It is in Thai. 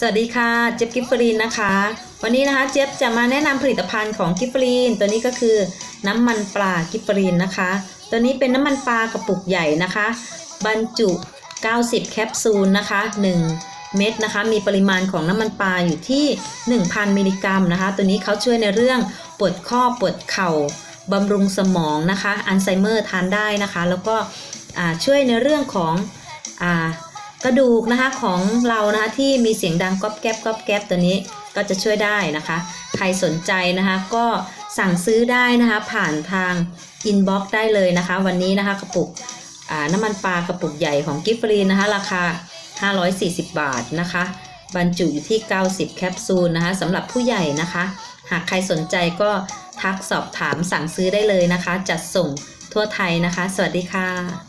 สวัสดีค่ะเจี๊ยบกิฟฟรีนนะคะ วันนี้นะคะเจี๊ยบจะมาแนะนำผลิตภัณฑ์ของกิฟฟรีน ตัวนี้ก็คือน้ำมันปลากิฟฟรีนนะคะ ตัวนี้เป็นน้ำมันปลากระปุกใหญ่นะคะ บรรจุ 90 แคปซูลนะคะ 1 เม็ดนะคะ มีปริมาณของน้ำมันปลาอยู่ที่ 1,000 มิลลิกรัมนะคะ ตัวนี้เขาช่วยในเรื่องปวดข้อปวดเข่าบำรุงสมองนะคะอัลไซเมอร์ทานได้นะคะ แล้วก็ช่วยในเรื่องของ กระดูกนะคะของเรานะคะที่มีเสียงดังก๊อบแก๊บก๊อบแก๊บตัวนี้ก็จะช่วยได้นะคะ ใครสนใจนะคะก็สั่งซื้อได้นะคะผ่านทางอินบ็อกซ์ได้เลยนะคะ วันนี้นะคะกระปุกน้ำมันปลากระปุกใหญ่ของกิฟฟรีนะคะ ราคา 540 บาทนะคะ บรรจุอยู่ที่ 90 แคปซูลนะคะสำหรับผู้ใหญ่นะคะ หากใครสนใจก็ทักสอบถามสั่งซื้อได้เลยนะคะ จัดส่งทั่วไทยนะคะ สวัสดีค่ะ